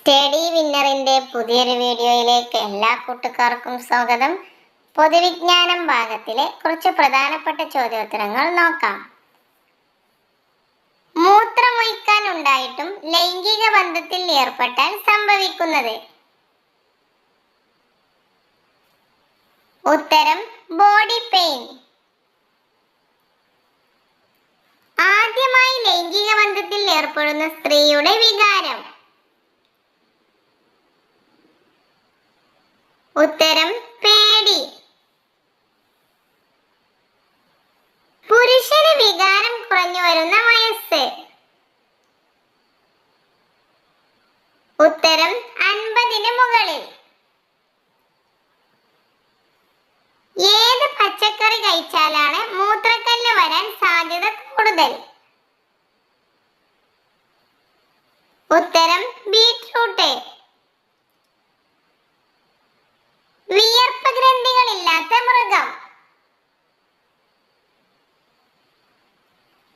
Study വിന്നറിന്റെ പുതിയൊരു വീഡിയോയിലേക്ക് എല്ലാ കൂട്ടുകാർക്കും സ്വാഗതം. പൊതുവിജ്ഞാനം ഭാഗത്തിലെ കുറച്ച് പ്രധാനപ്പെട്ട ചോദ്യോത്തരങ്ങൾ നോക്കാം. മൂത്രമൊഴിക്കാൻ ഉണ്ടായിട്ടും ലൈംഗിക ബന്ധത്തിൽ ഏർപ്പെട്ടാൽ സംഭവിക്കുന്നത്? ഉത്തരം ബോഡി പെയിൻ. ആദ്യമായി ലൈംഗിക ബന്ധത്തിൽ ഏർപ്പെടുന്ന സ്ത്രീയുടെ വികാരം. ഉത്തരം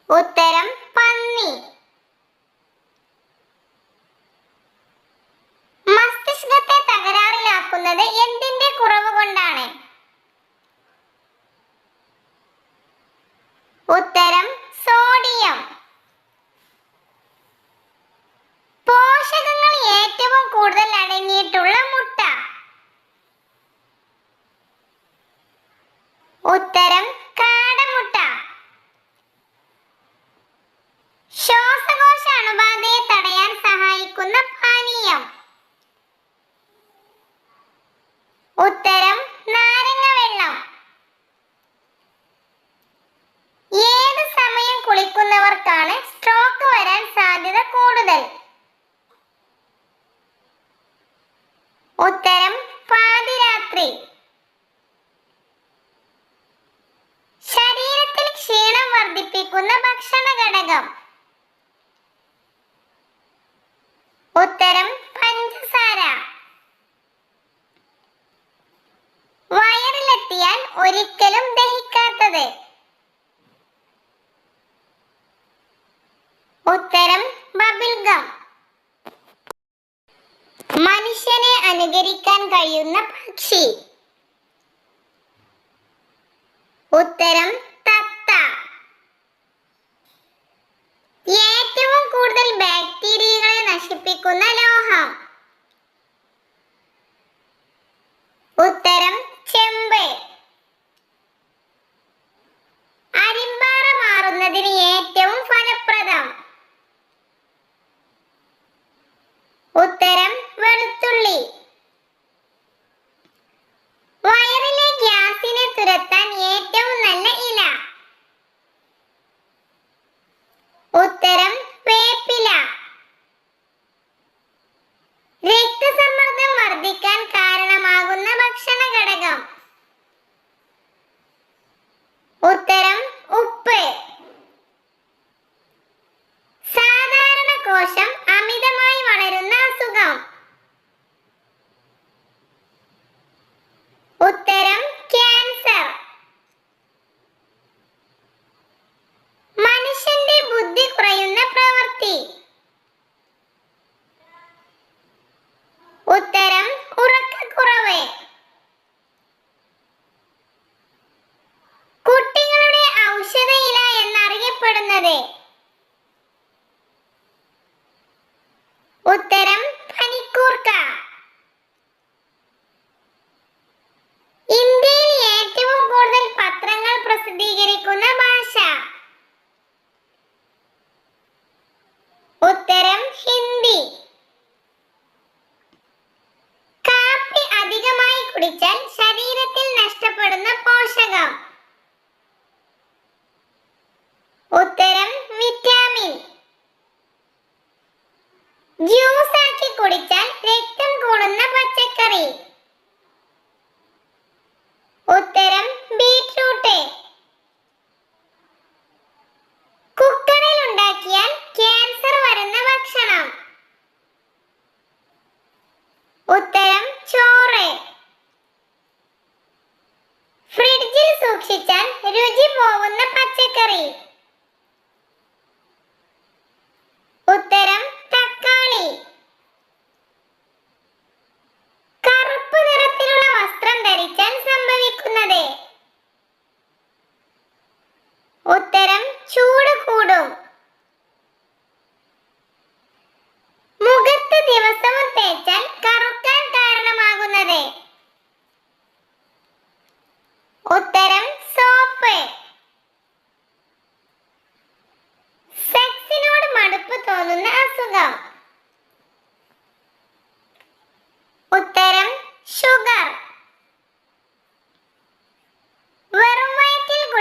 ഉത്തരം ഞാൻ ഒരിക്കലും ദഹിക്കാത്തത്. ഉത്തരം ബബിൾഗം. മനുഷ്യനെ അനുകരിക്കാൻ കഴിയുന്ന പക്ഷി. ഉത്തരം பிடிச்ச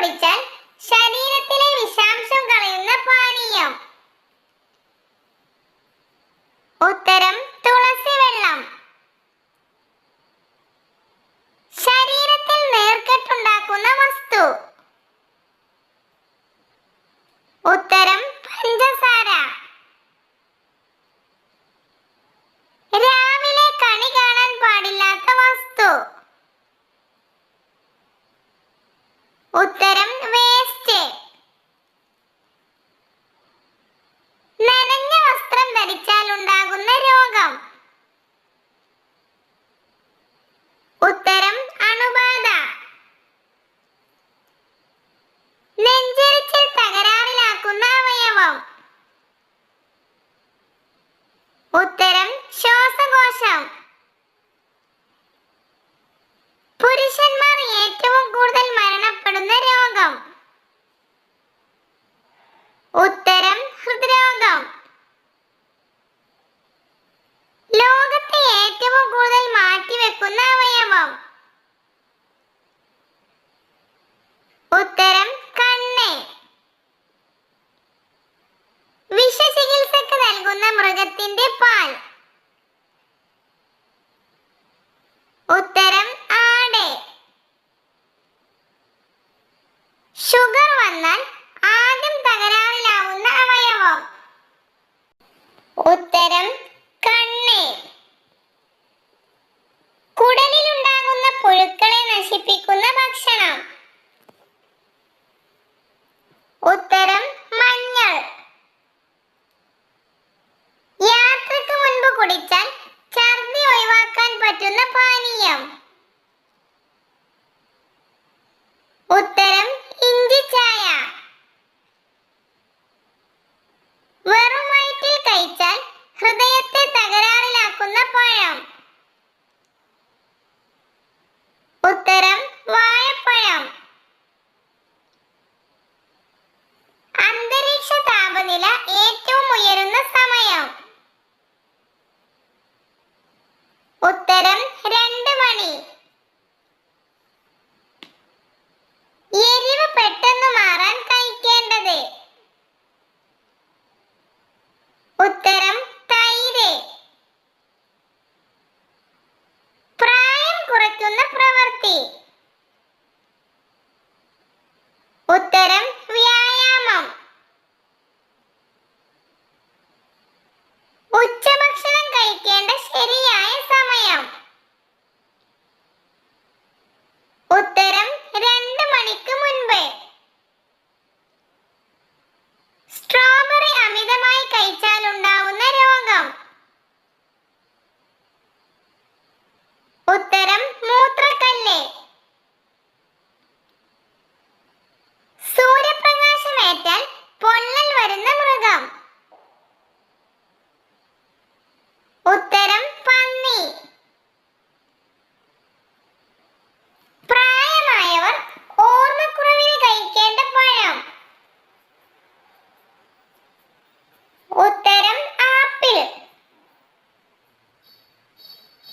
பிடிச்ச ഉത്തരം ശ്വാസകോശം.